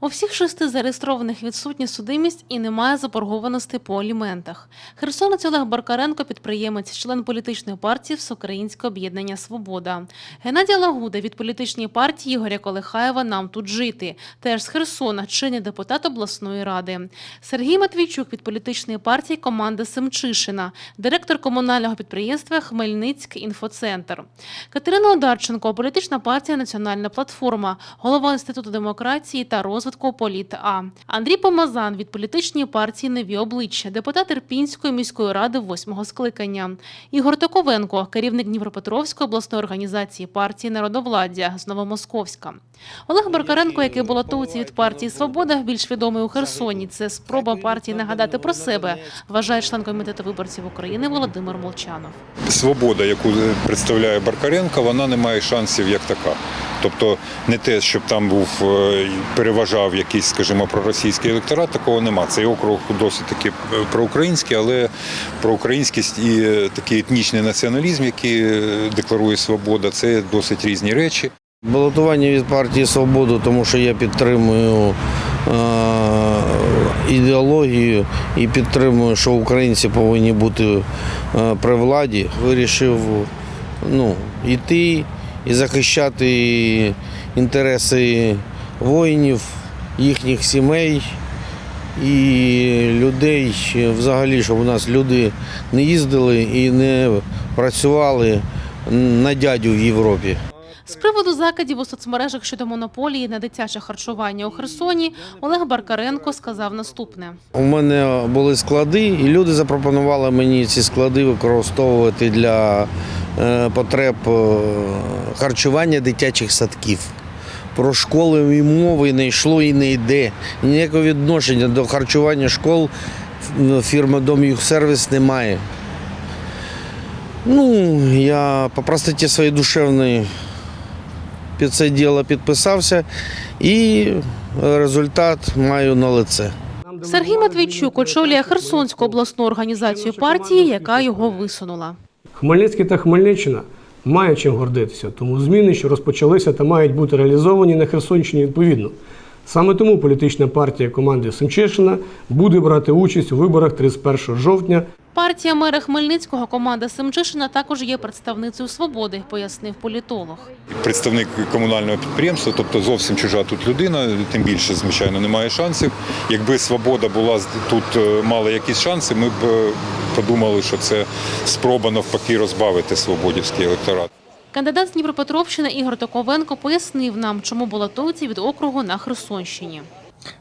У всіх шести зареєстрованих відсутня судимість і немає заборгованості по аліментах. Херсонець Олег Баркаренко, підприємець, член політичної партії Всеукраїнське об'єднання Свобода. Геннадій Лагуда від політичної партії Ігоря Колихаєва Нам тут жити. Теж з Херсона, чинний депутат обласної ради. Сергій Матвійчук від політичної партії команди Семчишина, директор комунального підприємства Хмельницький інфоцентр. Катерина Одарченко, політична партія Національна платформа, голова Інституту демократії та розвитку Політ А. Андрій Помазан від політичної партії Нові обличчя, депутат Ірпінської міської ради восьмого скликання. Ігор Токовенко, керівник Дніпропетровської обласної організації партії Народовладдя з Новомосковська. Олег Баркаренко, який балотується від партії Свобода, більш відомий у Херсоні. Це спроба партії нагадати про себе, вважає член комітету виборців України Володимир Молчанов. Свобода, яку представляє Баркаренко, вона не має шансів як така. Тобто не те, щоб там був е, переважав якийсь, скажімо, проросійський електорат, такого нема. Цей округ досить таки е, проукраїнський, але проукраїнськість і е, такий етнічний націоналізм, який декларує свобода, це досить різні речі. Балотування від партії Свободу, тому що я підтримую ідеологію і підтримую, що українці повинні бути при владі. Вирішив ну, йти і захищати інтереси воїнів, їхніх сімей і людей взагалі, щоб у нас люди не їздили і не працювали на дядю в Європі. З приводу закидів у соцмережах щодо монополії на дитяче харчування у Херсоні Олег Баркаренко сказав наступне. У мене були склади, і люди запропонували мені ці склади використовувати для потреб е, харчування дитячих садків. Про школи і мови не йшло і не йде. Ніякого відношення до харчування школ фірма Дом'юхсервіс немає. Ну, я по простоті своєї душевної під це діло підписався і результат маю на лице. Сергій Матвійчук очолює Херсонську обласну організацію партії, яка його висунула. Хмельницький та Хмельниччина має чим гордитися, тому зміни, що розпочалися та мають бути реалізовані на Херсонщині відповідно. Саме тому політична партія команди Семчишина буде брати участь у виборах 31 жовтня Партія мера Хмельницького команда Семчишина також є представницею свободи, пояснив політолог. Представник комунального підприємства, тобто зовсім чужа тут людина, тим більше, звичайно, немає шансів. Якби свобода була тут е, мала якісь шанси, ми б е, подумали, що це спроба навпаки розбавити свободівський електорат. Кандидат з Дніпропетровщини Ігор Токовенко пояснив нам, чому балотуються від округу на Херсонщині.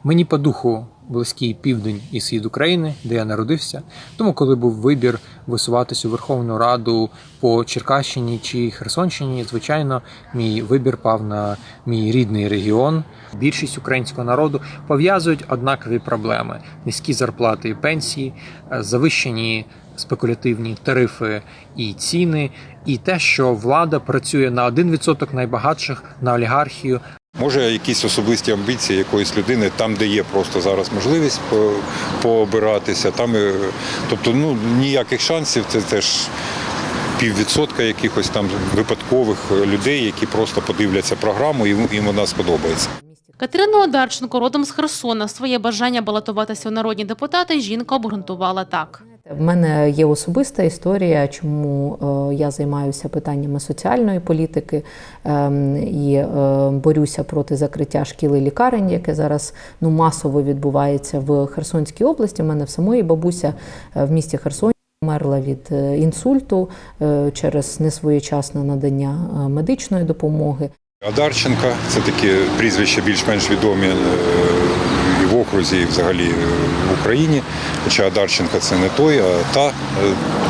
Мені по духу близький південь і схід України, де я народився. Тому, коли був вибір висуватися у Верховну Раду по Черкащині чи Херсонщині, звичайно, мій вибір пав на мій рідний регіон. Більшість українського народу пов'язують однакові проблеми: низькі зарплати і пенсії, завищені спекулятивні тарифи і ціни, і те, що влада працює на 1% найбагатших на олігархію, Може, якісь особисті амбіції якоїсь людини, там, де є просто зараз можливість пообиратися, там, е, тобто, ну, ніяких шансів, це теж піввідсотка якихось там випадкових людей, які просто подивляться програму і їм вона сподобається. Катерина Одарченко, родом з Херсона, своє бажання балотуватися у народні депутати жінка обґрунтувала так. В мене є особиста історія, чому е, я займаюся питаннями соціальної політики ем, і е, борюся проти закриття шкіл і лікарень, яке зараз ну масово відбувається в Херсонській області. У мене в самої бабуся е, в місті Херсоні померла від інсульту через несвоєчасне надання медичної допомоги. Адарченка це такі прізвища більш-менш відомі в окрузі, і взагалі е, в Україні. Хоча Адарченка це не той, а та, е,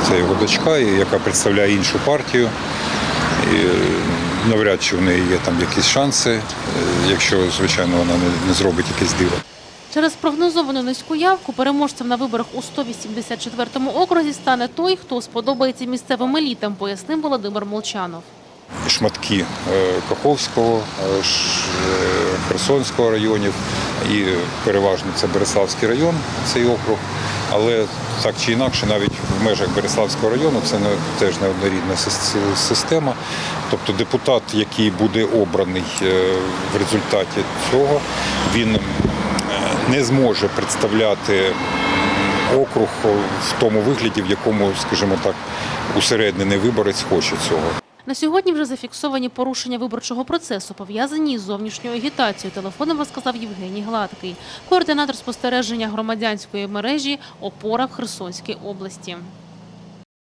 це його дочка, яка представляє іншу партію. І е, навряд чи в неї є там якісь шанси, якщо, звичайно, вона не, зробить якесь диво. Через прогнозовану низьку явку переможцем на виборах у 184-му окрузі стане той, хто сподобається місцевим елітам, пояснив Володимир Молчанов. шматки Каховського, Херсонського районів і переважно це Береславський район, цей округ. Але так чи інакше, навіть в межах Береславського району це не, теж неоднорідна сис- система. Тобто депутат, який буде обраний е, в результаті цього, він е, не зможе представляти округ в тому вигляді, в якому, скажімо так, усереднений виборець хоче цього. На сьогодні вже зафіксовані порушення виборчого процесу, пов'язані із зовнішньою агітацією. Телефоном розказав Євгеній Гладкий, координатор спостереження громадянської мережі «Опора» в Херсонській області.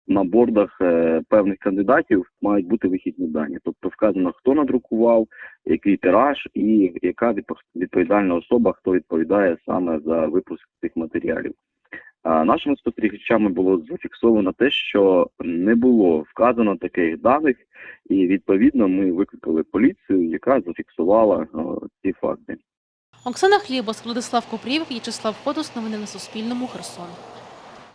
на бордах е, певних кандидатів мають бути вихідні дані. Тобто вказано, хто надрукував, який тираж і яка відпо- відповідальна особа, хто відповідає саме за випуск цих матеріалів. Нашими спостерігачами було зафіксовано те, що не було вказано таких даних, і відповідно ми викликали поліцію, яка зафіксувала ці факти. Оксана Хлібос, Владислав Купрів, В'ячеслав Ходос. Новини на Суспільному. Херсон.